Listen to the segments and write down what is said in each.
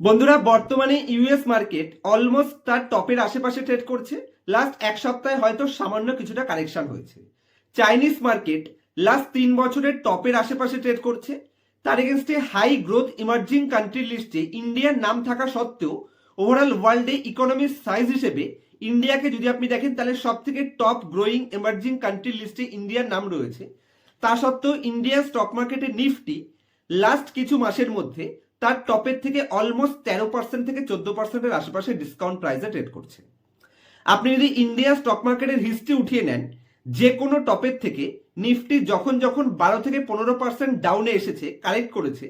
বন্ধুরা, বর্তমানে US market almost তার টপের আশেপাশে ট্রেড করছে। লাস্ট এক সপ্তাহে হয়তো সামান্য কিছুটা কারেকশন হয়েছে। চাইনিজ মার্কেট লাস্ট তিন বছরের টপের আশেপাশে ট্রেড করছে। তার এগেনস্টে হাই গ্রোথ ইমার্জিং কান্ট্রি লিস্টে ইন্ডিয়ার নাম থাকা সত্ত্বেও ওভারঅল ওয়ার্ল্ডে ইকোনমির সাইজ হিসেবে ইন্ডিয়াকে যদি আপনি দেখেন, তাহলে সব থেকে টপ গ্রোয়িং এমার্জিং কান্ট্রি লিস্টে ইন্ডিয়ার নাম রয়েছে। তা সত্ত্বেও ইন্ডিয়ান স্টক মার্কেটে নিফটি লাস্ট কিছু মাসের মধ্যে তার টপের থেকে অলমোস্ট তেরো পার্সেন্ট থেকে চোদ্দ পার্সেন্টের আশেপাশে ডিসকাউন্ট প্রাইসে ট্রেড করছে। আপনি যদি ইন্ডিয়া স্টক মার্কেটের হিস্ট্রি উঠিয়ে নেন, যে কোনো টপের থেকে নিফটি যখন যখন বারো থেকে পনেরো পার্সেন্ট ডাউনে এসেছে কারেক্ট করেছে,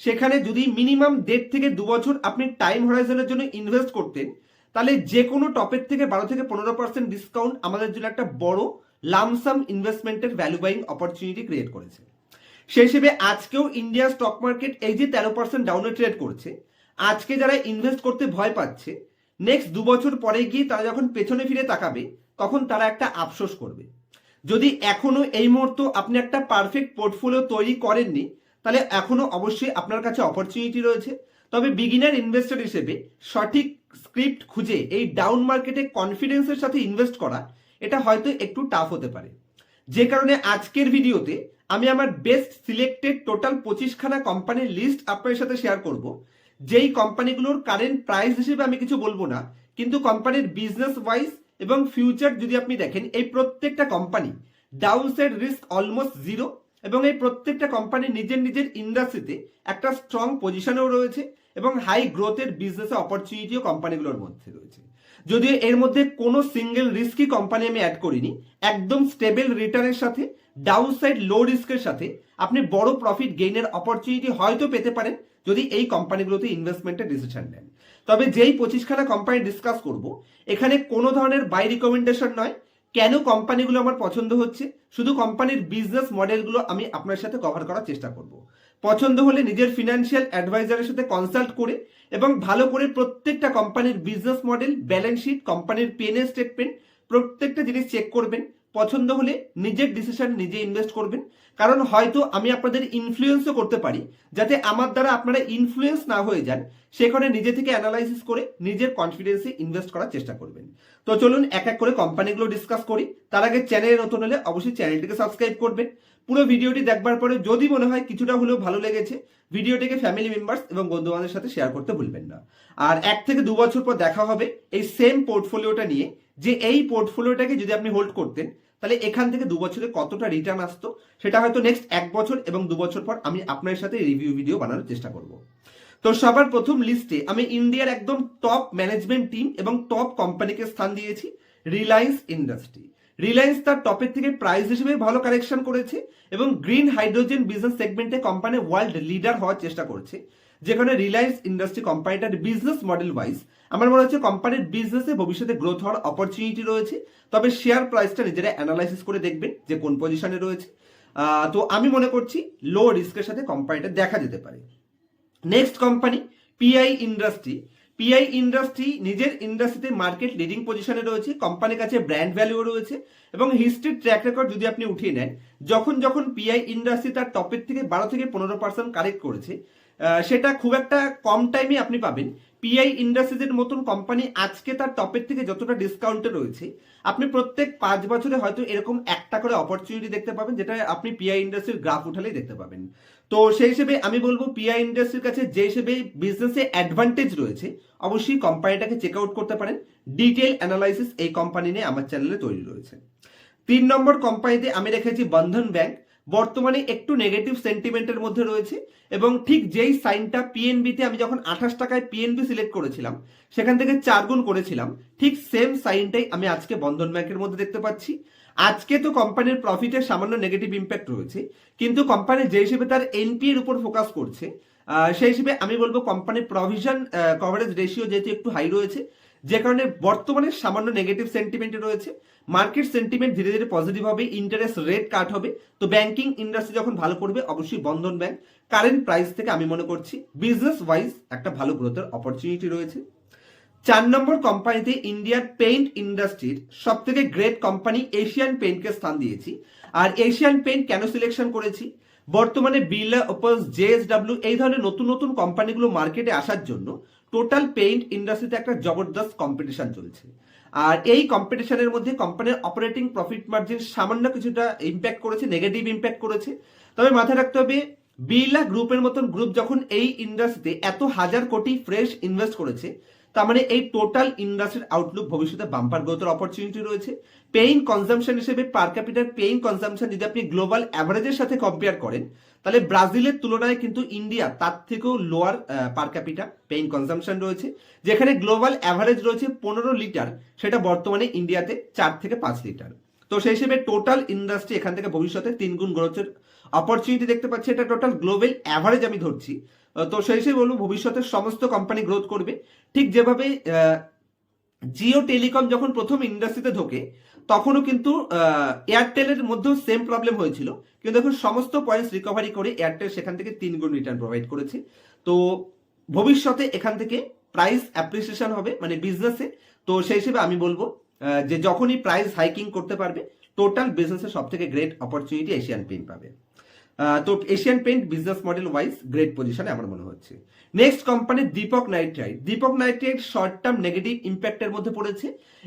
সেখানে যদি মিনিমাম দেড় থেকে দু বছর আপনি টাইম হরাইজনের জন্য ইনভেস্ট করতেন, তাহলে যে কোনো টপের থেকে বারো থেকে পনেরো পার্সেন্ট ডিসকাউন্ট আমাদের জন্য একটা বড় লামসাম ইনভেস্টমেন্টের ভ্যালু বাইং অপরচুনিটি ক্রিয়েট করেছে। সেই হিসেবে আজকেও ইন্ডিয়া স্টক মার্কেট এই যে তেরো পার্সেন্ট ডাউনে ট্রেড করছে, আজকে যারা ইনভেস্ট করতে ভয় পাচ্ছে নেক্সট দু বছর পরে গিয়ে তারা যখন পেছনে ফিরে তাকাবে, তখন তারা একটা আফসোস করবে। যদি এখনও এই মুহূর্তে আপনি একটা পারফেক্ট পোর্টফোলিও তৈরি করেননি, তাহলে এখনও অবশ্যই আপনার কাছে অপরচুনিটি রয়েছে। তবে বিগিনার ইনভেস্টর হিসেবে সঠিক স্ক্রিপ্ট খুঁজে এই ডাউন মার্কেটে কনফিডেন্সের সাথে ইনভেস্ট করা, এটা হয়তো একটু টাফ হতে পারে। যে কারণে আজকের ভিডিওতে আমি আমার বেস্ট সিলেক্টেড টোটাল পঁচিশখানা কোম্পানির লিস্ট আপনার সাথে শেয়ার করব। যেই কোম্পানিগুলোর কারেন্ট প্রাইস হিসেবে আমি কিছু বলব না, কিন্তু কোম্পানির বিজনেস ওয়াইজ এবং ফিউচার যদি আপনি দেখেন, এই প্রত্যেকটা company down side risk almost zero এবং এই প্রত্যেকটা কোম্পানি নিজের নিজের ইন্ডাস্ট্রিতে একটা স্ট্রং পজিশনেও রয়েছে এবং হাই গ্রোথের বিজনেস অপরচুনিটিও কোম্পানিগুলোর মধ্যে রয়েছে। যদিও এর মধ্যে কোনো সিঙ্গেল রিস্কি কোম্পানি আমি অ্যাড করিনি, একদম স্টেবল রিটার্নের সাথে ডাউন সাইড লো রিস্কের সাথে আপনি বড় প্রফিট গেইনের অপরচুনিটি হয়তো পেতে পারেন যদি এই কোম্পানিগুলোতে ইনভেস্টমেন্টের ডিসিশন নেন। তবে যেই পঁচিশখানা কোম্পানি ডিসকাস করব, এখানে কোনো ধরনের বাই রিকমেন্ডেশন নয়। কেন কোম্পানিগুলো আমার পছন্দ হচ্ছে? শুধু কোম্পানির বিজনেস মডেলগুলো আমি আপনার সাথে কভার করার চেষ্টা করব। পছন্দ হলে নিজের ফিনান্সিয়াল অ্যাডভাইজারের সাথে কনসাল্ট করে এবং ভালো করে প্রত্যেকটা company business model balance sheet কোম্পানির পিএনএ স্টেটমেন্ট প্রত্যেকটা জিনিস চেক করবেন। পছন্দ হলে নিজের ডিসিশন নিজে ইনভেস্ট করবেন। কারণ হয়তো আমি আপনাদের ইনফ্লুয়েন্সও করতে পারি, যাতে আমার দ্বারা আপনারা ইনফ্লুয়েন্স না হয়ে যান সেখানে নিজে থেকে অ্যানালাইসিস করে নিজের কনফিডেন্সে ইনভেস্ট করার চেষ্টা করবেন। তো চলুন এক এক করে কোম্পানিগুলো ডিসকাস করি। তার আগে চ্যানেলে নতুন হলে অবশ্যই চ্যানেলটিকে সাবস্ক্রাইব করবেন। পুরো ভিডিওটি দেখবার পরে যদি মনে হয় কিছুটা হলেও ভালো লেগেছে, ভিডিওটিকে ফ্যামিলি মেম্বার্স এবং বন্ধু বান্ধবের সাথে শেয়ার করতে ভুলবেন না। আর এক থেকে দু বছর পর দেখা হবে এই সেম পোর্টফোলিওটা নিয়ে, যে এই পোর্টফোলিওটাকে যদি আপনি হোল্ড করতেন, তাহলে এখান থেকে দু বছরে কতটা রিটার্ন আসতো, সেটা হয়তো নেক্সট এক বছর এবং দু বছর পর আমি আপনার সাথে রিভিউ ভিডিও বানানোর চেষ্টা করব। তো সবার প্রথম লিস্টে আমি ইন্ডিয়ার একদম টপ ম্যানেজমেন্ট টিম এবং টপ কোম্পানিকে স্থান দিয়েছি রিলায়েন্স ইন্ডাস্ট্রি রিলায়েন্স তার টপের থেকে প্রাইস হিসেবে ভালো কালেকশন করেছে এবং গ্রিন হাইড্রোজেন বিজনেস সেগমেন্টে কোম্পানি ওয়ার্ল্ড লিডার হওয়ার চেষ্টা করছে, যেখানে রিলায়েন্স ইন্ডাস্ট্রি কোম্পানিটার বিজনেস মডেল ওয়াইজ আমার মনে হচ্ছে কোম্পানির বিজনেসে ভবিষ্যতে গ্রোথ হওয়ার অপরচুনিটি রয়েছে, তবে শেয়ার প্রাইসটা নিজেরা অ্যানালাইসিস করে দেখবেন যে কোন পজিশনে রয়েছে। তো আমি মনে করছি লো রিস্কের সাথে কোম্পানিটা দেখা যেতে পারে। Next company PI industry PI industry নিজের ইন্ডাস্ট্রিতে মার্কেট লিডিং পজিশনে রয়েছে কোম্পানির কাছে ব্র্যান্ড ভ্যালুও রয়েছে, এবং হিস্ট্রির ট্র্যাক রেকর্ড যদি আপনি উঠিয়ে নেন, যখন যখন পিআই ইন্ডাস্ট্রি তার টপের থেকে বারো থেকে পনেরো পার্সেন্ট কারেক্ট করেছে সেটা খুব একটা কম টাইমে আপনি পাবেন। পিআই ইন্ডাস্ট্রিজের মতন কোম্পানি আজকে তার টপের থেকে যতটা ডিসকাউন্টে রয়েছে, আপনি প্রত্যেক পাঁচ বছরে হয়তো এরকম একটা করে অপরচুনিটি দেখতে পাবেন, যেটা আপনি পিআই ইন্ডাস্ট্রির গ্রাফ উঠালেই দেখতে পাবেন। তো সেই হিসেবে আমি বলব পিআই ইন্ডাস্ট্রির কাছে যে হিসেবে বিজনেসে অ্যাডভান্টেজ রয়েছে, অবশ্যই কোম্পানিটাকে চেক আউট করতে পারেন। ডিটেল অ্যানালাইসিস এই কোম্পানি নিয়ে আমার চ্যানেলে তৈরি রয়েছে। তিন নম্বর কোম্পানিতে আমি রেখেছি বন্ধন ব্যাংক বর্তমানে একটু নেগেটিভ সেন্টিমেন্টের মধ্যে রয়েছে এবং ঠিক যেই সাইনটা পিএনবিতে আমি যখন আঠাশ টাকায় পিএনবি সিলেক্ট করেছিলাম, সেখান থেকে চার গুণ করেছিলাম, ঠিক সেম সাইনটাই আমি আজকে বন্ধন ব্যাংকের মধ্যে দেখতে পাচ্ছি। আজকে তো কোম্পানির প্রফিটের সামান্য নেগেটিভ ইম্প্যাক্ট রয়েছে, কিন্তু কোম্পানি যে হিসেবে তার এনপি এর উপর ফোকাস করছে সেই হিসেবে আমি বলব কোম্পানির প্রভিশন কভারেজ রেশিও যেহেতু একটু হাই রয়েছে, যে কারণে বর্তমানে সামান্য নেগেটিভ সেন্টিমেন্ট রয়েছে মার্কেট সেন্টিমেন্ট ধীরে ধীরে পজিটিভ হবে ইন্টারেস্ট রেট কাট হবে, তো ব্যাংকিং ইন্ডাস্ট্রি যখন ভালো করবে, অবশ্যই বন্ধন ব্যাংক কারেন্ট প্রাইস থেকে আমি মনে করছি বিজনেস ওয়াইজ একটা ভালো গ্রোথের অপরচুনিটি রয়েছে। চার নম্বর কোম্পানিতে ইন্ডিয়ার পেইন্ট ইন্ডাস্ট্রির সব থেকে গ্রেট কোম্পানি এশিয়ান পেইন্টকে স্থান দিয়েছি। আর এশিয়ান পেইন্ট কেন সিলেকশন করেছি? বর্তমানে বিড়লা ওপস জেএসডাব্লিউ এই ধরনের নতুন নতুন কোম্পানিগুলো মার্কেটে আসার জন্য টোটাল পেইন্ট ইন্ডাস্ট্রিতে একটা জবরদস্ত কম্পিটিশন চলছে। আর এই কম্পিটিশনের মধ্যে কোম্পানির অপারেটিং প্রফিট মার্জিন সামান্য কিছুটা ইম্প্যাক্ট করেছে নেগেটিভ ইম্প্যাক্ট করেছে। তবে মাথায় রাখতে হবে বিড়লা গ্রুপের মতন গ্রুপ যখন এই ইন্ডাস্ট্রিতে এত হাজার কোটি ফ্রেশ ইনভেস্ট করেছে তার মানে এই টোটাল ইন্ডাস্ট্রির আউটলুক ভবিষ্যতে বাম্পার গ্রোথের অপরচুনিটি রয়েছে। পেইন কনজামশন হিসেবে পার ক্যাপিটাল পেইন কনজামশন যদি আপনি গ্লোবাল অ্যাভারেজের সাথে কম্পেয়ার করেন, তাহলে ব্রাজিলের তুলনায় কিন্তু ইন্ডিয়া তার থেকেও lower per capita paint consumption রয়েছে। যেখানে গ্লোবাল অ্যাভারেজ রয়েছে পনেরো লিটার, সেটা বর্তমানে ইন্ডিয়াতে চার থেকে পাঁচ লিটার। তো সেই হিসেবে টোটাল ইন্ডাস্ট্রি এখান থেকে ভবিষ্যতে তিন গুণ গ্রোথের অপরচুনিটি দেখতে পাচ্ছি, এটা টোটাল গ্লোবাল অ্যাভারেজ আমি ধরছি। তো সেই হিসেবে বলব ভবিষ্যতের সমস্ত কোম্পানি গ্রোথ করবে। ঠিক যেভাবে জিও টেলিকম যখন প্রথম ইন্ডাস্ট্রিতে ঢোকে, তখনও কিন্তু এয়ারটেলের মধ্যেও সেম প্রবলেম হয়েছিল। কিন্তু এখন সমস্ত পয়েন্টস রিকভারি করে এয়ারটেল সেখান থেকে তিন গুণ রিটার্ন প্রোভাইড করেছে। তো ভবিষ্যতে এখান থেকে প্রাইস অ্যাপ্রিসিয়েশন হবে মানে বিজনেসে তো সেই হিসেবে আমি বলব যে যখনই প্রাইস হাইকিং করতে পারবে টোটাল বিজনেসে সব থেকে গ্রেট অপরচুনিটি এশিয়ান পেইন্ট পাবে। তো Asian paint business model wise great পজিশনে আমার মনে হচ্ছে। Next company Deepak nitrite Deepak nitrite short term negative ইম্প্যাক্টের মধ্যে পড়েছে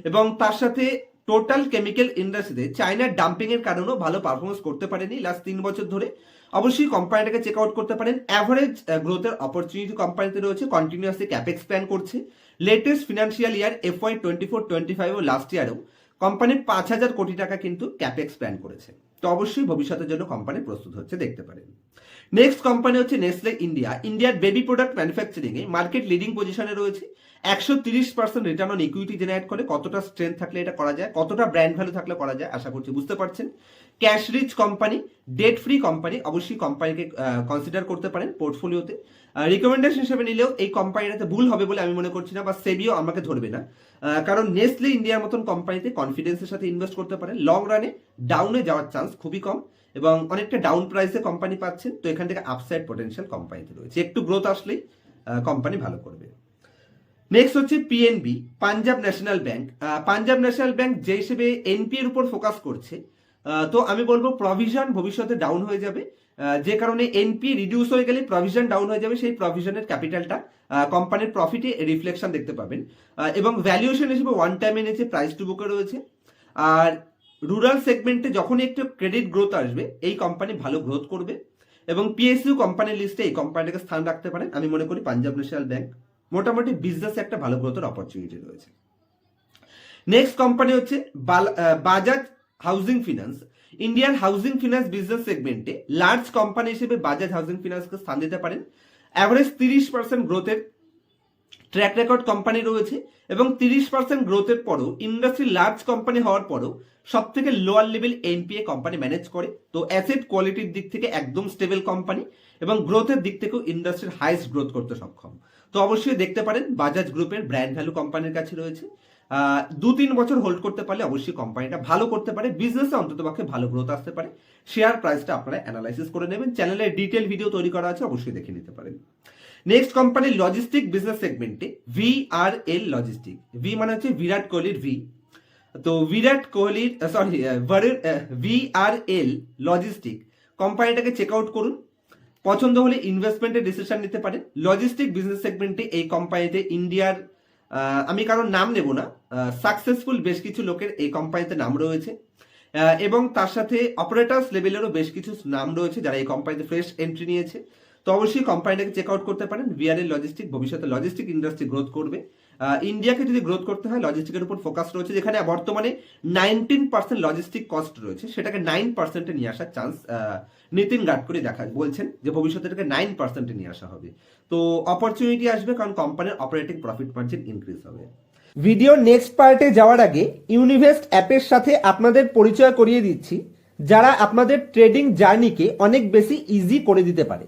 এবং তার সাথে টোটাল কেমিক্যাল ইন্ডাস্ট্রিতে চায়নার ডাম্পিং এর কারণেও ভালো পারফরমেন্স করতে পারেনি লাস্ট তিন বছর ধরে। অবশ্যই কোম্পানিটাকে চেক আউট করতে পারেন। অ্যাভারেজ গ্রোথের অপরচুনিটি কোম্পানিতে রয়েছে কন্টিনিউয়াসলি ক্যাপেক্স প্ল্যান করছে। Latest financial year F Y twenty four twenty five ও লাস্ট ইয়ারেও কোম্পানি পাঁচ হাজার কোটি টাকা কিন্তু ক্যাপেক্স প্ল্যান করেছে। তো অবশ্যই ভবিষ্যতের জন্য কোম্পানি প্রস্তুত হচ্ছে দেখতে পারেন। নেক্সট কোম্পানি হচ্ছে নেসলে ইন্ডিয়া ইন্ডিয়ার বেবি প্রোডাক্ট ম্যানুফ্যাকচারিং এ মার্কেট লিডিং পজিশনে রয়েছে। একশো তিরিশ percent return on equity generate করে। কতটা স্ট্রেংথ থাকলে এটা করা যায়? কতটা ব্র্যান্ড ভ্যালু থাকলে করা যায়? আশা করছি বুঝতে পারছেন। Cash rich company debt free company অবশ্যই কোম্পানিকে কনসিডার করতে পারেন পোর্টফোলিওতে রিকমেন্ডেশন হিসেবে নিলেও এই কোম্পানিটাতে ভুল হবে বলে আমি মনে করছি না বা সেবিও আমাকে ধরবে না। কারণ নেসলে ইন্ডিয়ার মতন কোম্পানিতে কনফিডেন্সের সাথে ইনভেস্ট করতে পারেন। লং রানে ডাউনে যাওয়ার চান্স খুবই কম। এবং অনেকটা ডাউন প্রাইসে কোম্পানি পাচ্ছেন, তো এখান থেকে আপসাইড পটেনশিয়াল কোম্পানিতে রয়েছে। একটু গ্রোথ আসলেই কোম্পানি ভালো করবে। নেক্সট হচ্ছে PNB Punjab national bank Punjab national bank যে হিসেবে এনপি এর উপর ফোকাস করছে তো আমি বলব প্রভিশন ভবিষ্যতে ডাউন হয়ে যাবে। যে কারণে এনপি রিডিউস হয়ে গেলে প্রভিশন ডাউন হয়ে যাবে, সেই প্রভিশনের ক্যাপিটালটা কোম্পানির প্রফিটে রিফ্লেকশন দেখতে পাবেন। এবং ভ্যালুয়েশন হিসেবে ওয়ান টাইম এনেছে প্রাইস টু বুকে রয়েছে। আর রুরাল সেগমেন্টে যখনই একটু ক্রেডিট গ্রোথ আসবে, এই কোম্পানি ভালো গ্রোথ করবে এবং পিএসইউ কোম্পানির লিস্টে এই কোম্পানিটাকে স্থান রাখতে পারেন আমি মনে করি পাঞ্জাব ন্যাশনাল ব্যাংক মোটামুটি বিজনেসে একটা ভালো গ্রোথের অপরচুনিটি রয়েছে। নেক্সট কোম্পানি হচ্ছে Bajaj housing finance Indian housing finance business সেগমেন্টে লার্জ কোম্পানি হিসেবে বাজাজ হাউজিং ফিনান্সকে স্থান দিতে পারেন। অ্যাভারেজ তিরিশ পার্সেন্ট গ্রোথের ট্র্যাক রেকর্ড কোম্পানি রয়েছে এবং তিরিশ পার্সেন্ট গ্রোথের পরও ইন্ডাস্ট্রি লার্জ কোম্পানি হওয়ার পরও সব থেকে lower level NPA company manage করে। তো অ্যাসেট কোয়ালিটির দিক থেকে একদম স্টেবল কোম্পানি এবং গ্রোথের দিক থেকেও ইন্ডাস্ট্রির হাইস্ট গ্রোথ করতে সক্ষম। তো অবশ্যই দেখতে পারেন বাজাজ গ্রুপের ব্র্যান্ড ভ্যালু কোম্পানির কাছে রয়েছে। দু তিন বছর হোল্ড করতে পারলে অবশ্যই কোম্পানিটা ভালো করতে পারে বিজনেসে অন্তত পক্ষে ভালো গ্রোথ আসতে পারে। শেয়ার প্রাইসটা আপনারা অ্যানালাইসিস করে নেবেন। চ্যানেলের ডিটেল ভিডিও তৈরি করা আছে, অবশ্যই দেখে নিতে পারেন। নেক্সট কোম্পানি লজিস্টিক বিজনেস সেগমেন্টে V R L logistic V মানে হচ্ছে বিরাট কোহলির ভি তো বিরাট কোহলির sorry V R L logistic কোম্পানিটাকে check out করুন। পছন্দ হলে ইনভেস্টমেন্টের ডিসিশন নিতে পারেন। লজিস্টিক বিজনেস সেগমেন্টে এই কোম্পানিতে ইন্ডিয়ার আমি কারোর নাম নেব না সাকসেসফুল বেশ কিছু লোকের এই কোম্পানিতে নাম রয়েছে। এবং তার সাথে অপারেটার্স লেভেলেরও বেশ কিছু নাম রয়েছে যারা এই কোম্পানিতে ফ্রেশ এন্ট্রি নিয়েছে। তো অবশ্যই কোম্পানিটাকে চেক আউট করতে পারেন। ভিআরএল লজিস্টিক ভবিষ্যতে লজিস্টিক ইন্ডাস্ট্রি গ্রোথ করবে। ইন্ডিয়াকে যদি গ্রোথ করতে হয় লজিস্টিকের উপর ফোকাস রয়েছে। যেখানে বর্তমানে নাইনটিন পার্সেন্ট লজিস্টিক কস্ট রয়েছে। সেটাকে নাইন পার্সেন্টে নিয়ে আসার চান্স নিতিন গাডকারি দেখা, বলছেন যে ভবিষ্যতে এটাকে নাইন পার্সেন্টে নিয়ে আসা হবে। তো অপরচুনিটি আসবে কারণ কোম্পানির অপারেটিং প্রফিট মার্জিন ইনক্রিজ হবে। ভিডিও নেক্সট পার্টে যাওয়ার আগে ইউনিভেস্ট অ্যাপের সাথে আপনাদের পরিচয় করিয়ে দিচ্ছি। যারা আপনাদের ট্রেডিং জার্নিকে অনেক বেশি ইজি করে দিতে পারে।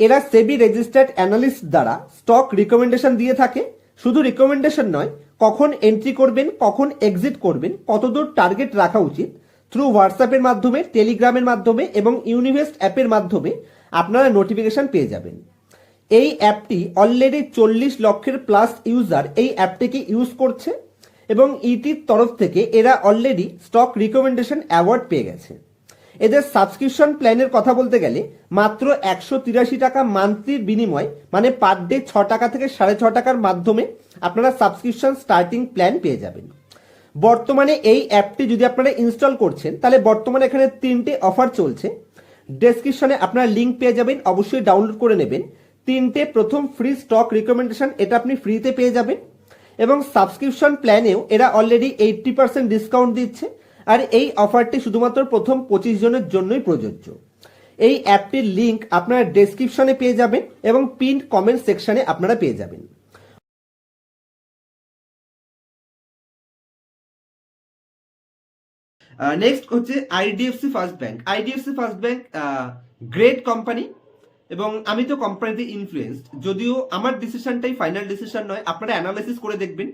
এরা সেবি রেজিস্টার্ড অ্যানালিস্ট দ্বারা স্টক রিকমেন্ডেশন দিয়ে থাকে। শুধু রিকমেন্ডেশন নয়, কখন এন্ট্রি করবেন, কখন এক্সিট করবেন, কতদূর টার্গেট রাখা উচিত। থ্রু হোয়াটসঅ্যাপের মাধ্যমে টেলিগ্রামের মাধ্যমে এবং ইউনিভেস্ট অ্যাপের মাধ্যমে আপনারা নোটিফিকেশন পেয়ে যাবেন। এই অ্যাপটি অলরেডি চল্লিশ লক্ষের প্লাস ইউজার এই অ্যাপটিকে ইউজ করছে এবং ইটির তরফ থেকে এরা অলরেডি স্টক রিকমেন্ডেশন অ্যাওয়ার্ড পেয়ে গেছে। এদের সাবস্ক্রিপশন প্ল্যানের কথা বলতে গেলে মাত্র একশো তিরাশি টাকা মান্থলির বিনিময় মানে পার ডে ছ টাকা থেকে সাড়ে ছ টাকার মাধ্যমে আপনারা সাবস্ক্রিপশন স্টার্টিং প্ল্যান পেয়ে যাবেন। বর্তমানে এই অ্যাপটি যদি আপনারা ইনস্টল করছেন, তাহলে বর্তমানে এখানে তিনটে অফার চলছে। ডেসক্রিপশনে আপনারা লিঙ্ক পেয়ে যাবেন, অবশ্যই ডাউনলোড করে নেবেন। তিনটে, প্রথম ফ্রি স্টক রিকমেন্ডেশন এটা আপনি ফ্রিতে পেয়ে যাবেন। এবং সাবস্ক্রিপশন প্ল্যানেও এরা অলরেডি এইটটি পার্সেন্ট ডিসকাউন্ট দিচ্ছে। আর এই অফারটি শুধুমাত্র প্রথম পঁচিশ জনের জন্যই প্রযোজ্য। এই অ্যাপটির লিঙ্ক আপনারা ডেসক্রিপশনে পেয়ে যাবেন এবং পিন কমেন্ট সেকশনে আপনারা পেয়ে যাবেন। নেক্সট হচ্ছে IDFC first bank IDFC first bank great company এবং আমি তো কোম্পানিতে ইনফ্লুয়েসড যদিও আমার ডিসিশনটাই ফাইনাল ডিসিশন নয়, আপনারা অ্যানালাইসিস করে দেখবেন।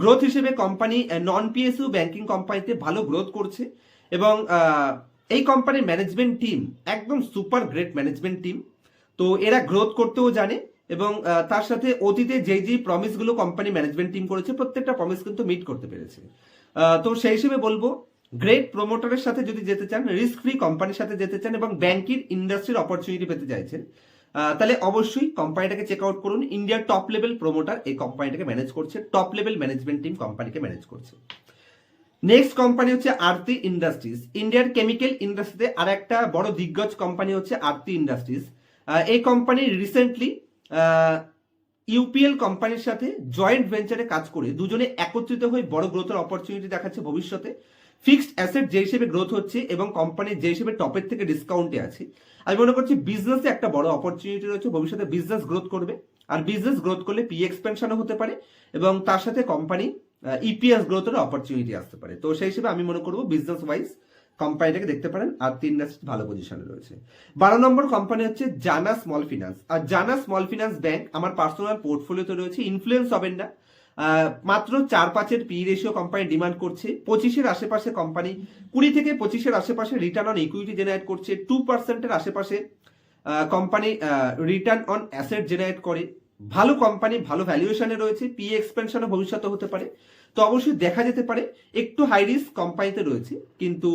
গ্রোথ হিসেবে কোম্পানি নন পিএসইউ ব্যাংকিং কোম্পানিতে ভালো গ্রোথ করছে এবং এই কোম্পানির ম্যানেজমেন্ট টিম একদম সুপার গ্রেট ম্যানেজমেন্ট টিম তো এরা গ্রোথ করতেও জানে এবং তার সাথে অতীতে যেই যেই প্রমিসগুলো কোম্পানি ম্যানেজমেন্ট টিম করেছে, প্রত্যেকটা প্রমিস কিন্তু মিট করতে পেরেছে। তো সেই হিসেবে বলব গ্রেট প্রমোটারের সাথে যদি যেতে চান রিস্ক ফ্রি কোম্পানির সাথে যেতে চান এবং ব্যাংকিং ইন্ডাস্ট্রির অপরচুনিটি পেতে চাইছেন তাহলে অবশ্যই কোম্পানিটাকে চেক আউট করুন। ইন্ডিয়ার টপ লেভেল প্রমোটার এই কোম্পানিটাকে ম্যানেজ করছে। টপ লেভেল ম্যানেজমেন্ট টিম কোম্পানিকে ম্যানেজ করছে। নেক্সট কোম্পানি হচ্ছে আরতি ইন্ডাস্ট্রিজ ইন্ডিয়ার কেমিক্যাল ইন্ডাস্ট্রিতে আর একটা বড় দিগ্গজ কোম্পানি হচ্ছে আরতি ইন্ডাস্ট্রিজ এই কোম্পানি রিসেন্টলি ইউপিএল কোম্পানির সাথে জয়েন্ট ভেঞ্চারে কাজ করে দুজনে একত্রিত হয়ে বড় গ্রোথের অপরচুনিটি দেখাচ্ছে ভবিষ্যতে। ফিক্সড অ্যাসেট যে হিসেবে গ্রোথ হচ্ছে এবং কোম্পানি যে হিসেবে টপের থেকে ডিসকাউন্টে আছে। আমি মনে করছি বিজনেসে একটা বড় অপরচুনিটি রয়েছে, ভবিষ্যতে বিজনেস গ্রোথ করবে। আর বিজনেস গ্রোথ করলে পি এক্সপেনশনও হতে পারে এবং তার সাথে কোম্পানি ইপিএস গ্রোথের অপরচুনিটি আসতে পারে। তো সেই হিসেবে আমি মনে করব বিজনেস ওয়াইজ কোম্পানিটাকে দেখতে পারেন আর তিন ভালো পজিশনে রয়েছে। বারো নম্বর কোম্পানি হচ্ছে জানা স্মল ফিনান্স আর জানা স্মল ফিনান্স ব্যাংক আমার পার্সোনাল পোর্টফোলিওতে রয়েছে ইনফ্লুয়েন্স হবেন না। মাত্র চার পাঁচের পি রেশিও কোম্পানি ডিমান্ড করছে। পঁচিশের আশেপাশে কোম্পানি কুড়ি থেকে পঁচিশের আশেপাশে রিটার্ন অন ইকুইটি জেনারেট করছে। টু পার্সেন্টের আশেপাশে company return on asset generate করে। ভালো কোম্পানি ভালো ভ্যালুয়েশনে রয়েছে। পি এক্সপেনশনও ভবিষ্যতে হতে পারে। তো অবশ্যই দেখা যেতে পারে। একটু হাই রিস্ক কোম্পানিতে রয়েছে। কিন্তু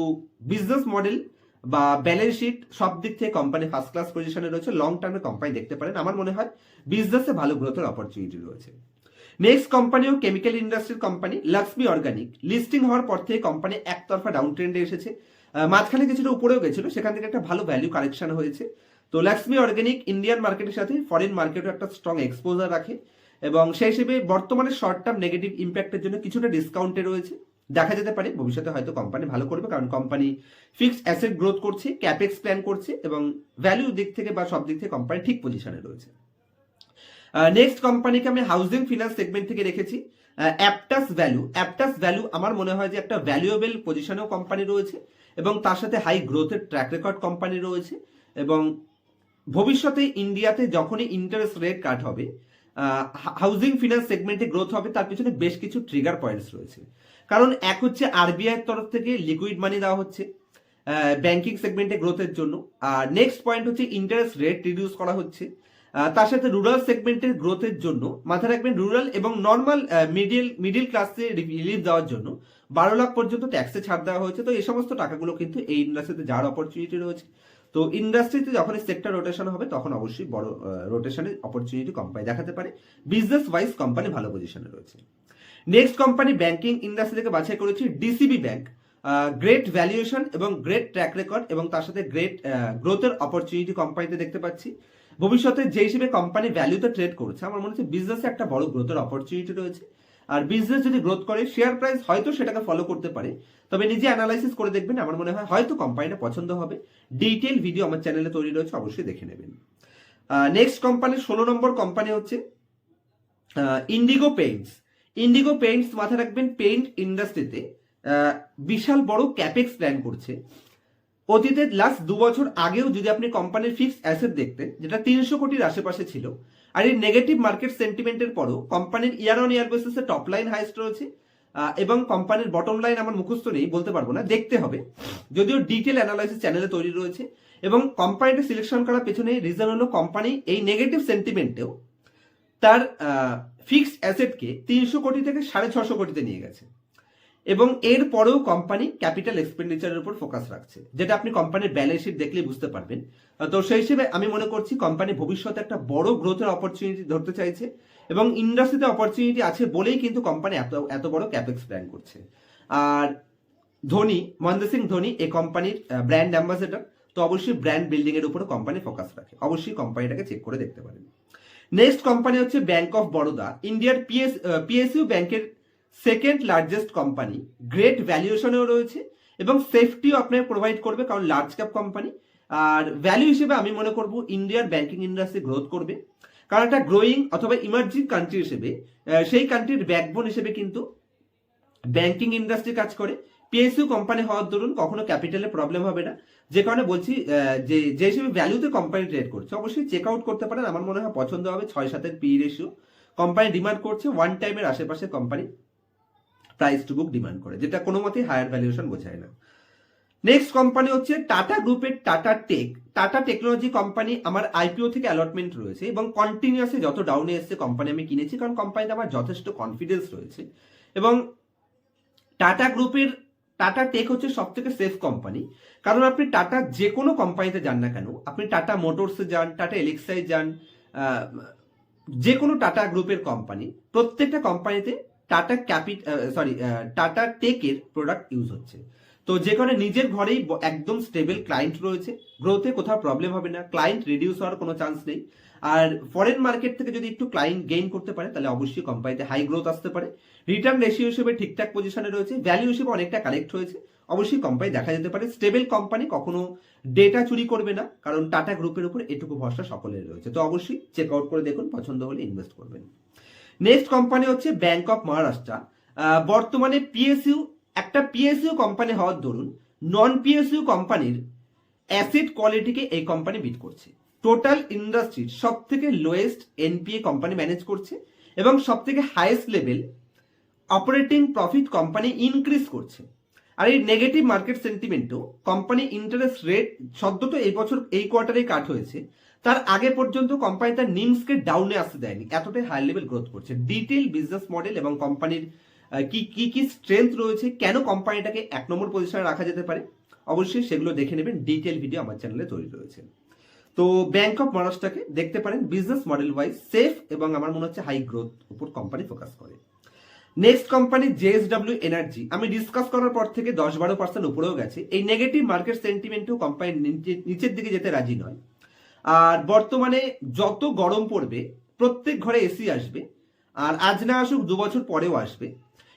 বিজনেস মডেল বা ব্যালেন্স শিট সব দিক থেকে কোম্পানি ফার্স্ট ক্লাস পজিশনে রয়েছে। লং টার্মে কোম্পানি দেখতে পারেন। আমার মনে হয় বিজনেসে ভালো গ্রোথের অপরচুনিটি রয়েছে। নেক্সট কোম্পানিও কেমিক্যাল ইন্ডাস্ট্রির কোম্পানি লাক্সমি অর্গানিক লিস্টিং হওয়ার পর থেকে কোম্পানি একতরফা ডাউন ট্রেন্ডে এসেছে। মাঝখানে কিছুটা উপরেও গেছিল, সেখান থেকে একটা ভালো ভ্যালু কালেকশন হয়েছে। তো লাক্সমি অর্গানিক ইন্ডিয়ান মার্কেটের সাথে ফরেন মার্কেটও একটা স্ট্রং এক্সপোজার রাখে এবং সেই হিসেবে বর্তমানে শর্ট টার্ম নেগেটিভ ইম্প্যাক্টের জন্য কিছুটা ডিসকাউন্টে রয়েছে। দেখা যেতে পারে, ভবিষ্যতে হয়তো কোম্পানি ভালো করবে, কারণ কোম্পানি ফিক্সড অ্যাসেট গ্রোথ করছে ক্যাপেক্স প্ল্যান করছে এবং ভ্যালু দিক থেকে বা সব দিক থেকে কোম্পানি ঠিক পজিশনে রয়েছে। নেক্সট কোম্পানিকে আমি হাউজিং ফিনান্স সেগমেন্ট থেকে রেখেছি। অ্যাপটাস ভ্যালু অ্যাপটাস ভ্যালু আমার মনে হয় যে একটা ভ্যালুয়েবল পজিশনেও কোম্পানি রয়েছে এবং তার সাথে হাই গ্রোথের ট্র্যাক রেকর্ড কোম্পানি রয়েছে এবং ভবিষ্যতে ইন্ডিয়াতে যখনই ইন্টারেস্ট রেট কাট হবে হাউজিং ফিনান্স সেগমেন্টে গ্রোথ হবে, তার পিছনে বেশ কিছু ট্রিগার পয়েন্টস রয়েছে। কারণ এক হচ্ছে আরবিআই তরফ থেকে লিকুইড মানি দেওয়া হচ্ছে ব্যাংকিং সেগমেন্টে গ্রোথের জন্য। আর নেক্সট পয়েন্ট হচ্ছে ইন্টারেস্ট রেট রিডিউস করা হচ্ছে। তার সাথে রুরাল সেগমেন্টের গ্রোথের জন্য, মাথায় রাখবেন রুরাল এবং নর্মাল মিডিল মিডিল ক্লাসে রিলিফ দেওয়ার জন্য বারো লাখ পর্যন্ত ট্যাক্সে ছাড় দেওয়া হয়েছে। তো এই সমস্ত টাকাগুলো কিন্তু এই ইন্ডাস্ট্রিতে যাওয়ার অপরচুনিটি রয়েছে। তো ইন্ডাস্ট্রিতে যখন সেক্টর রোটেশন হবে, তখন অবশ্যই বড় রোটেশনের অপরচুনিটি কোম্পানি দেখাতে পারে বিজনেস ওয়াইজ কোম্পানি ভালো পজিশনে রয়েছে। নেক্সট কোম্পানি ব্যাংকিং ইন্ডাস্ট্রি থেকে বাছাই করেছি ডিসিবি ব্যাংক গ্রেট ভ্যালুয়েশন এবং গ্রেট ট্র্যাক রেকর্ড এবং তার সাথে গ্রেট গ্রোথের অপরচুনিটি কোম্পানিতে দেখতে পাচ্ছি। ভবিষ্যতে যে হিসেবে কোম্পানি ভ্যালুতে ট্রেড করছে, আমার মনে হচ্ছে বিজনেসে একটা বড় গ্রোথের অপরচুনিটি রয়েছে। আর বিজনেস যদি গ্রোথ করে শেয়ার প্রাইস হয়তো সেটাকে ফলো করতে পারে। তবে নিজে অ্যানালাইসিস করে দেখবেন, আমার মনে হয় হয়তো কোম্পানিটা পছন্দ হবে। ডিটেল ভিডিও আমার চ্যানেলে তৈরি রয়েছে, অবশ্যই দেখে নেবেন। নেক্সট কোম্পানির ষোলো নম্বর কোম্পানি হচ্ছে ইন্ডিগো পেইন্টস ইন্ডিগো পেইন্টস মাথায় রাখবেন পেইন্ট ইন্ডাস্ট্রিতে বিশাল বড় ক্যাপেক্স প্ল্যান করছে। অতীতের লাস্ট দু বছর আগেও যদি আপনি কোম্পানির ফিক্সড অ্যাসেট দেখতেন, যেটা তিনশো কোটির আশেপাশে ছিল, আর এই নেগেটিভ মার্কেট সেন্টিমেন্টের পরও কোম্পানির ইয়ার অন ইয়ার বেসিসে টপ লাইন হাইস্ট রয়েছে এবং কোম্পানির বটম লাইন আমার মুখস্থ নেই, বলতে পারব না, দেখতে হবে। যদিও ডিটেল অ্যানালাইসিস চ্যানেলে তৈরি রয়েছে, এবং কোম্পানিটা সিলেকশন করার পেছনে রিজন হলো কোম্পানি এই নেগেটিভ সেন্টিমেন্টেও তার ফিক্সড অ্যাসেটকে তিনশো কোটি থেকে সাড়ে ছশো কোটিতে নিয়ে গেছে। এবং এর পরেও কোম্পানি ক্যাপিটাল এক্সপেন্ডিচারের উপর ফোকাস রাখছে। যেটা আপনি কোম্পানির ব্যালেন্স শিট দেখলেই বুঝতে পারবেন। তো সেই হিসেবে আমি মনে করছি কোম্পানি ভবিষ্যতে একটা বড় গ্রোথের অপরচুনিটি ধরতে চাইছে এবং ইন্ডাস্ট্রিতে অপরচুনিটি আছে বলেই কিন্তু কোম্পানি এত এত বড় ক্যাপেক্স প্ল্যান করছে। আর ধোনি, মহেন্দ্র সিং ধোনি এই কোম্পানির ব্র্যান্ড অ্যাম্বাসেডর তো অবশ্যই ব্র্যান্ড বিল্ডিং এর উপরে কোম্পানি ফোকাস রাখে। অবশ্যই কোম্পানিটাকে চেক করে দেখতে পারেন। নেক্সট কোম্পানি হচ্ছে ব্যাংক অফ বরোদা ইন্ডিয়ার পিএস পিএসইউ ব্যাংকের সেকেন্ড লার্জেস্ট কোম্পানি গ্রেট ভ্যালুয়েশনেও রয়েছে এবং সেফটিও আপনাকে প্রোভাইড করবে, কারণ লার্জ ক্যাপ কোম্পানি আর ভ্যালু হিসেবে আমি মনে করব ইন্ডিয়ার ব্যাংকিং ইন্ডাস্ট্রি গ্রোথ করবে। কারণ একটা গ্রোয়িং অথবা ইমার্জিং কান্ট্রি হিসেবে সেই কান্ট্রির ব্যাকবোন হিসেবে কিন্তু ব্যাংকিং ইন্ডাস্ট্রি কাজ করে। পিএসইউ কোম্পানি হওয়ার দরুন কখনো ক্যাপিটালে প্রবলেম হবে না। যে কারণে বলছি যে যে হিসেবে ভ্যালুতে কোম্পানি ট্রেড করছে, অবশ্যই চেক আউট করতে পারেন। আমার মনে হয় পছন্দ হবে ছয় সাতের পি রেশিও কোম্পানি ডিমান্ড করছে ওয়ান টাইমের আশেপাশে company price to book demand করে, যেটা কোনো মতেই হায়ার ভ্যালুয়েশন বোঝায় না। নেক্সট কোম্পানি হচ্ছে টাটা গ্রুপের Tata tech Tata technology company আমার আইপিও থেকে অ্যালটমেন্ট রয়েছে এবং কন্টিনিউয়াসলি যত ডাউনে এসছে কোম্পানি আমি কিনেছি, কারণ কোম্পানিতে আমার যথেষ্ট কনফিডেন্স রয়েছে। এবং টাটা গ্রুপের টাটা টেক হচ্ছে সব থেকে সেফ কোম্পানি কারণ আপনি টাটা যে কোনো কোম্পানিতে যান না কেন, আপনি টাটা মোটরসে যান টাটা এলেক্সাই যান যে কোনো টাটা গ্রুপের কোম্পানি প্রত্যেকটা কোম্পানিতে টাটা ক্যাপিট সরি টাটা টেকের প্রোডাক্ট ইউজ হচ্ছে। তো যে কারণে নিজের ঘরেই একদম স্টেবল ক্লায়েন্ট রয়েছে। গ্রোথে কোথাও প্রবলেম হবে না। ক্লায়েন্ট রিডিউস হওয়ার কোনো চান্স নেই। আর ফরেন মার্কেট থেকে যদি একটু ক্লায়েন্ট গেইন করতে পারে, তাহলে অবশ্যই কোম্পানিতে হাই গ্রোথ আসতে পারে। রিটার্ন রেশিও হিসেবে ঠিকঠাক পজিশনে রয়েছে। ভ্যালু হিসেবে অনেকটা কালেক্ট হয়েছে। অবশ্যই কোম্পানি দেখা যেতে পারে। স্টেবল কোম্পানি কখনো ডেটা চুরি করবে না। কারণ টাটা গ্রুপের উপর এটুকু ভরসা সকলের রয়েছে। তো অবশ্যই চেক আউট করে দেখুন। পছন্দ হলে ইনভেস্ট করবেন। নেক্সট কোম্পানি হচ্ছে ব্যাংক অফ মহারাষ্ট্র বর্তমানে পিএসইউ একটা পিএসইউ কোম্পানি হওয়ার দরুন নন পিএসইউ কোম্পানির অ্যাসেট কোয়ালিটিকে এই কোম্পানি বিট করছে। টোটাল ইন্ডাস্ট্রির সব থেকে লোয়েস্ট এনপিএ কোম্পানি ম্যানেজ করছে এবং সব থেকে highest level operating profit company increase করছে। আর এই নেগেটিভ মার্কেট সেন্টিমেন্টও কোম্পানি ইন্টারেস্ট রেট সদ্য তো এই বছর এই কোয়ার্টারেই কাট হয়েছে। তার আগে পর্যন্ত কোম্পানি তার নিমসকে ডাউনে আসতে দেয়নি। এতটাই হাই লেভেল গ্রোথ করছে। ডিটেল বিজনেস মডেল এবং কোম্পানির কি কি কি স্ট্রেংথ রয়েছে, কেন কোম্পানিটাকে এক নম্বর পজিশনে রাখা যেতে পারে, অবশ্যই সেগুলো দেখে নেবেন। ডিটেল ভিডিও আমার চ্যানেলে তৈরি রয়েছে। তো ব্যাংক অফ মহারাষ্ট্রকে দেখতে পারেন বিজনেস মডেল ওয়াইজ সেফ এবং আমার মনে হচ্ছে হাই গ্রোথ উপর কোম্পানি ফোকাস করে। নেক্সট কোম্পানি জেএসডব্লিউ এনার্জি আমি ডিসকাস করার পর থেকে দশ বারো পার্সেন্ট উপরেও গেছে। এই নেগেটিভ মার্কেট সেন্টিমেন্টও কোম্পানি নিচের দিকে যেতে রাজি নয়। আর বর্তমানে যত গরম পড়বে, প্রত্যেক ঘরে এসি আসবে, আর আজ না আসুক, দু বছর পরেও আসবে।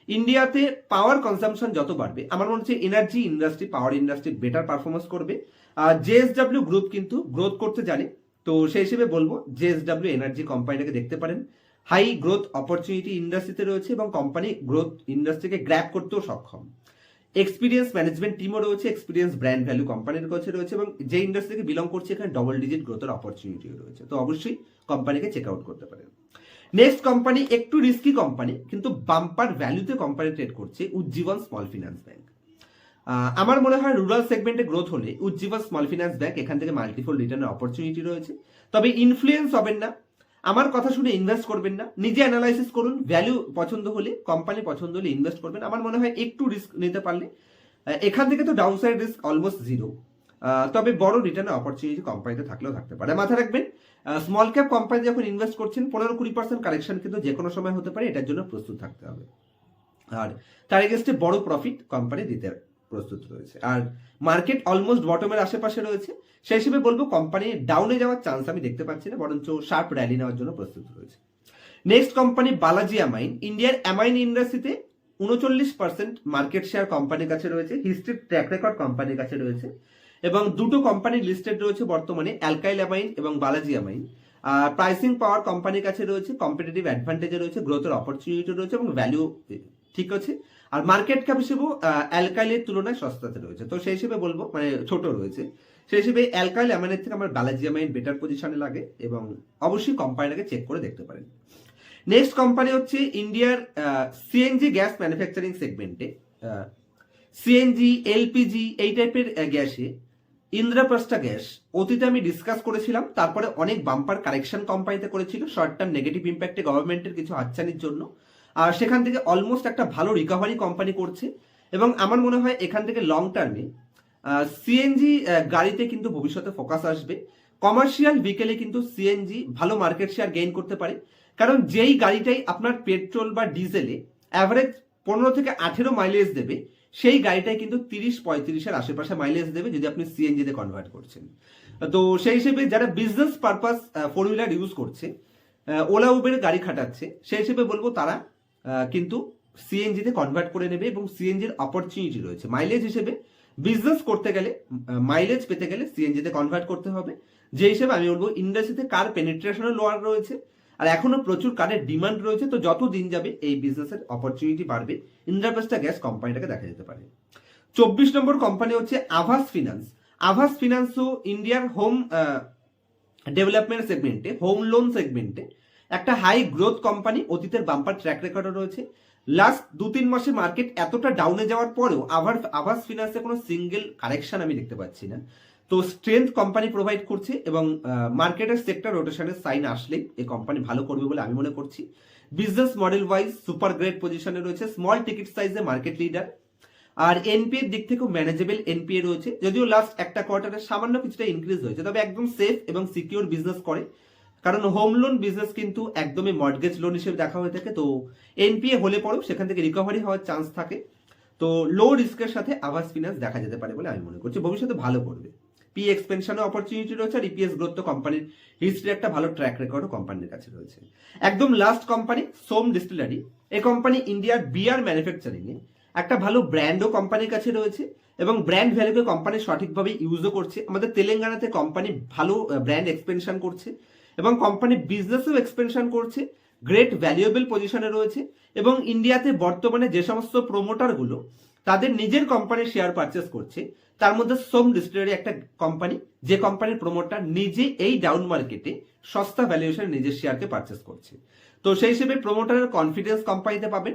ইন্ডিয়াতে পাওয়ার কনজাম্পশন যত বাড়বে, আমার মনে হচ্ছে energy industry power industry better performance করবে। আর জেএসডব্লিউ গ্রুপ কিন্তু গ্রোথ করতে জানে, তো সেই হিসেবে বলব জেএসডব্লিউ এনার্জি কোম্পানিটাকে দেখতে পারেন। হাই গ্রোথ অপরচুনিটি ইন্ডাস্ট্রিতে রয়েছে এবং কোম্পানি গ্রোথ ইন্ডাস্ট্রিকে গ্র্যাপ করতেও সক্ষম। এক্সপিরিয়েন্স ম্যানেজমেন্ট টিমও রয়েছে এক্সপিরিয়েন্স ব্র্যান্ড ভ্যালু কোম্পানির কাছে রয়েছে এবং যে ইন্ডাস্ট্রি থেকে বিলং করছে এখানে ডবল ডিজিট গ্রোথের অপরচুনিটিও রয়েছে। তো অবশ্যই কোম্পানিকে চেক আউট করতে পারেন। নেক্সট কোম্পানি একটু রিস্কি কোম্পানি কিন্তু বাম্পার ভ্যালুতে কোম্পানি ট্রেড করছে উজ্জীবন স্মল ফিনান্স ব্যাংক আমার মনে হয় রুরাল সেগমেন্টে গ্রোথ হলে উজ্জীবন স্মল ফিনান্স ব্যাংক এখান থেকে মাল্টিপল রিটার্নের অপরচুনিটি রয়েছে। তবে ইনফ্লুয়েন্স হবেন না। আমার কথা শুনে ইনভেস্ট করবেন না। নিজে অ্যানালাইসিস করুন ভ্যালু পছন্দ হলে কোম্পানি পছন্দ হলে ইনভেস্ট করবেন। আমার মনে হয় একটু রিস্ক নিতে পারলে এখান থেকে তো down side risk almost zero তবে বড় রিটার্নের অপরচুনিটি কোম্পানিতে থাকলেও থাকতে পারে। মাথায় রাখবেন স্মল ক্যাপ কোম্পানি যখন ইনভেস্ট করছেন, পনেরো কুড়ি পার্সেন্ট কালেকশন কিন্তু যে কোনো সময় হতে পারে, এটার জন্য প্রস্তুত থাকতে হবে। আর তার এগেস্টে বড় প্রফিট কোম্পানি দিতে প্রস্তুত রয়েছে। আর মার্কেট অলমোস্ট বটমের আশেপাশে রয়েছে। সেই হিসেবে বলব কোম্পানি ডাউনে যাওয়ার চান্স আমি দেখতে পাচ্ছি না, বরঞ্চ শার্প র্যালি নেওয়ার জন্য প্রস্তুত রয়েছে। নেক্সট কোম্পানি বালাজি অ্যামাইন ইন্ডিয়ার অ্যামাইন ইন্ডাস্ট্রিতে উনচল্লিশ পার্সেন্ট মার্কেট শেয়ার কোম্পানির কাছে রয়েছে হিস্ট্রি ট্র্যাক রেকর্ড কোম্পানির কাছে রয়েছে। এবং দুটো কোম্পানি লিস্টেড রয়েছে বর্তমানে অ্যালকাইল অ্যামাইন এবং বালাজি অ্যামাইন আর প্রাইসিং পাওয়ার কোম্পানির কাছে রয়েছে কম্পিটিটিভ অ্যাডভান্টেজে রয়েছে গ্রোথের অপরচুনিটি রয়েছে এবং ভ্যালু ঠিক আছে। আর মার্কেট ক্যাপ হিসেবেও অ্যালকাইলের তুলনায় সস্তাতে রয়েছে। তো সেই হিসেবে বলব মানে ছোট রয়েছে। সেই হিসেবে অ্যালকাইল অ্যামাইনের থেকে আমার বালাজি অ্যামাইন বেটার পজিশনে লাগে এবং অবশ্যই কোম্পানিটাকে চেক করে দেখতে পারেন। নেক্সট কোম্পানি হচ্ছে ইন্ডিয়ার সিএনজি গ্যাস ম্যানুফ্যাকচারিং সেগমেন্টে সিএনজি এলপিজি এই টাইপের গ্যাসে ইন্দ্রপ্রস্থা গ্যাস অতীতে আমি ডিসকাস করেছিলাম, তারপরে অনেক বাম্পার কারেকশন কোম্পানিতে করেছিল শর্ট টার্ম নেগেটিভ ইম্প্যাক্টে গভর্নমেন্টের কিছু হাতছানির জন্য। আর সেখান থেকে অলমোস্ট একটা ভালো রিকভারি কোম্পানি করছে। এবং আমার মনে হয় এখান থেকে লং টার্মে সিএনজি গাড়িতে কিন্তু ভবিষ্যতে ফোকাস আসবে। কমার্শিয়াল ভেহিকেলে কিন্তু সিএনজি ভালো মার্কেট শেয়ার গেইন করতে পারে। কারণ যেই গাড়িটাই আপনার পেট্রোল বা ডিজেলে অ্যাভারেজ পনেরো থেকে আঠেরো মাইলেজ দেবে, সেই গাড়িটাই কিন্তু তিরিশ, পঁয়ত্রিশের আশেপাশে মাইলেজ দেবে যদি আপনি সিএনজিতে কনভার্ট করছেন। তো সেই হিসেবে যারা business purpose four wheeler use করছে ওলা উবের গাড়ি খাটাচ্ছে, সেই হিসেবে বলব তারা কিন্তু সিএনজিতে কনভার্ট করে নেবে এবং সিএনজির অপরচুনিটি রয়েছে। মাইলেজ হিসেবে বিজনেস করতে গেলে মাইলেজ পেতে গেলে সিএনজিতে কনভার্ট করতে হবে। যে হিসেবে আমি বলব ইন্ডাস্ট্রিতে কার পেনিট্রেশনও লোয়ার রয়েছে। আর এখনও প্রচুর কারের ডিমান্ড রয়েছে, তো যত দিন যাবে এই বিজনেসের অপরচুনিটি বাড়বে। ইন্দ্রাপ্রেস্টা গ্যাস কোম্পানিটাকে দেখা যেতে পারে। চব্বিশ নম্বর কোম্পানি হচ্ছে আভাস ফিনান্স আভাস ফিনান্সও ইন্ডিয়ার হোম ডেভেলপমেন্ট সেগমেন্টে হোম লোন সেগমেন্টে একটা হাই গ্রোথ কোম্পানি অতীতের বাম্পার ট্র্যাক রেকর্ডও রয়েছে। লাস্ট দু তিন মাসে মার্কেট এতটা ডাউনে যাওয়ার পরেও আবার আভাস ফিনান্সে কোনো সিঙ্গেল কারেকশন আমি দেখতে পাচ্ছি না। তো স্ট্রেংথ কোম্পানি প্রোভাইড করছে এবং মার্কেটের সেক্টর রোটেশনের সাইন আসলেই এই কোম্পানি ভালো করবে বলে আমি মনে করছি। Business model wise super great পজিশনে রয়েছে স্মল টিকিট সাইজে মার্কেট লিডার আর এনপিএ দিক থেকেও ম্যানেজেবল এনপিএ রয়েছে, যদিও লাস্ট একটা কোয়ার্টারে সামান্য কিছুটা ইনক্রিজ হয়েছে, তবে একদম সেফ এবং সিকিউর বিজনেস করে। কারণ হোম লোন বিজনেস কিন্তু একদমই মর্টগেজ লোন হিসেবে দেখা হয়ে থাকে, তো এনপিএ হলে পরেও সেখান থেকে রিকভারি হওয়ার চান্স থাকে। তো লো রিস্কের সাথে আভাস ফিনান্স দেখা যেতে পারে বলে আমি মনে করছি। ভবিষ্যতে ভালো করবে। পি এক্সপেনশনের অপরচুনিটি রয়েছে আর ইপিএস গ্রোথ তো কোম্পানির হিস্ট্রি একটা ভালো ট্র্যাক রেকর্ডও কোম্পানির কাছে রয়েছে। একদম লাস্ট কোম্পানি সোম ডিস্টিলারি এই কোম্পানি ইন্ডিয়ার বিয়ার ম্যানুফ্যাকচারিং এ একটা ভালো ব্র্যান্ডও কোম্পানির কাছে রয়েছে এবং ব্র্যান্ড ভ্যালুকে কোম্পানি সঠিকভাবে ইউজও করছে। আমাদের তেলেঙ্গানাতে কোম্পানি ভালো ব্র্যান্ড এক্সপেনশন করছে। এবং কোম্পানি বিজনেসও এক্সপেনশন করছে গ্রেট ভ্যালুয়েবল পজিশনে রয়েছে, এবং ইন্ডিয়াতে বর্তমানে যে সমস্ত প্রোমোটারগুলো তাদের নিজের কোম্পানির শেয়ার পারচেস করছে, তার মধ্যে সোম ডিস্টিলারি একটা কোম্পানি যে কোম্পানির প্রমোটার নিজে এই ডাউন মার্কেটে সস্তা ভ্যালুয়েশনে নিজের শেয়ারকে পারচেস করছে। তো সেই হিসেবে প্রমোটারের কনফিডেন্স কোম্পানিতে পাবেন,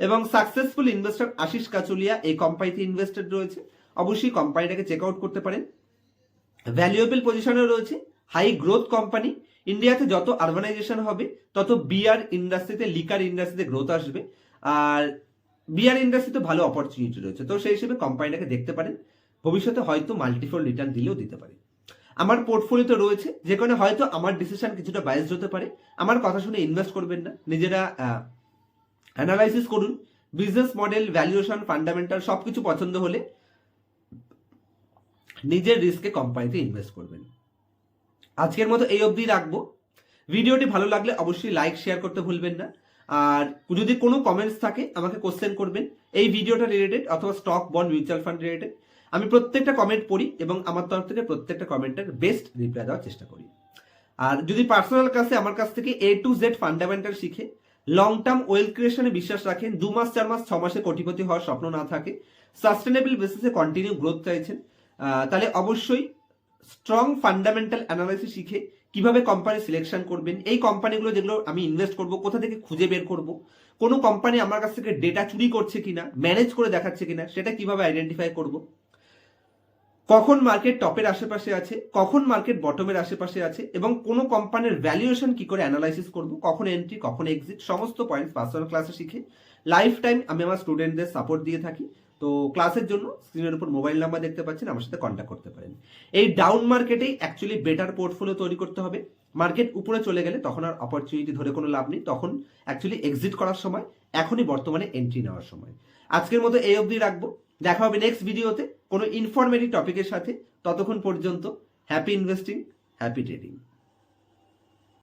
এবং সাকসেসফুল ইনভেস্টর আশিস কাচুলিয়া এই কোম্পানিতে ইনভেস্টেড রয়েছে। অবশ্যই কোম্পানিটাকে চেক আউট করতে পারেন। ভ্যালুয়েবল পজিশনে রয়েছে হাই গ্রোথ কোম্পানি ইন্ডিয়াতে যত আরবানাইজেশন হবে, তত বিয়ার ইন্ডাস্ট্রিতে লিকার ইন্ডাস্ট্রিতে গ্রোথ আসবে। আর বিয়ার ইন্ডাস্ট্রিতে ভালো অপরচুনিটি রয়েছে। তো সেই হিসেবে কোম্পানিটাকে দেখতে পারেন। ভবিষ্যতে হয়তো মাল্টিফোল রিটার্ন দিলেও দিতে পারে। আমার পোর্টফোলিওতে রয়েছে, যে কারণে হয়তো আমার ডিসিশন কিছুটা বায়াসড হতে পারে। আমার কথা শুনে ইনভেস্ট করবেন না। নিজেরা অ্যানালাইসিস করুন। বিজনেস মডেল ভ্যালুয়েশন ফান্ডামেন্টাল সবকিছু পছন্দ হলে নিজের রিস্কে কোম্পানিতে ইনভেস্ট করবেন। আজকের মতো এই অবধি রাখব। ভিডিওটি ভালো লাগলে অবশ্যই লাইক শেয়ার করতে ভুলবেন না। আর যদি কোনো কমেন্টস থাকে, আমাকে কোশ্চেন করবেন। এই ভিডিওটা রিলেটেড অথবা stock bond mutual fund related আমি প্রত্যেকটা কমেন্ট পড়ি এবং আমার তরফ থেকে প্রত্যেকটা কমেন্টের বেস্ট রিপ্লাই দেওয়ার চেষ্টা করি। আর যদি পার্সোনাল কাছে আমার কাছ থেকে এ টু জেড ফান্ডামেন্টাল শিখে লং টার্ম ওয়েলথ ক্রিয়েশনে বিশ্বাস রাখেন, দু মাস, চার মাস, ছ মাসে কোটিপতি হওয়ার স্বপ্ন না থাকে সাস্টেনেবল বেসিসে কন্টিনিউ গ্রোথ চাইছেন তাহলে অবশ্যই স্ট্রং ফান্ডামেন্টাল অ্যানালাইসিস শিখে কীভাবে কোম্পানি সিলেকশন করবেন, এই কোম্পানিগুলো যেগুলো আমি ইনভেস্ট করব, কোথা থেকে খুঁজে বের করব, কোনো কোম্পানি আমার কাছ থেকে ডেটা চুরি করছে কিনা ম্যানেজ করে দেখাচ্ছে কিনা, সেটা কীভাবে আইডেন্টিফাই করব, কখন মার্কেট টপের আশেপাশে আছে, কখন মার্কেট বটমের আশেপাশে আছে, এবং কোনো কোম্পানির ভ্যালুয়েশন কি করে অ্যানালাইসিস করব, কখন এন্ট্রি কখন এক্সিট সমস্ত পয়েন্ট পার্সোনাল ক্লাসে শিখে লাইফ টাইম আমি আমার স্টুডেন্টদের সাপোর্ট দিয়ে থাকি। তো ক্লাসের জন্য স্ক্রিনের উপর মোবাইল নাম্বার দেখতে পাচ্ছেন, আমার সাথে কন্ট্যাক্ট করতে পারেন। এই ডাউন মার্কেটেই অ্যাকচুয়ালি বেটার পোর্টফোলিও তৈরি করতে হবে। মার্কেট উপরে চলে গেলে তখন আর অপরচুনিটি ধরে কোনো লাভ নেই। তখন অ্যাকচুয়ালি এক্সিট করার সময়, এখনই বর্তমানে এন্ট্রি নেওয়ার সময়। আজকের মতো এই অবধি রাখব। দেখা হবে নেক্সট ভিডিওতে কোনো ইনফরমেটিভ টপিকের সাথে। ততক্ষণ পর্যন্ত হ্যাপি ইনভেস্টিং হ্যাপি ট্রেডিং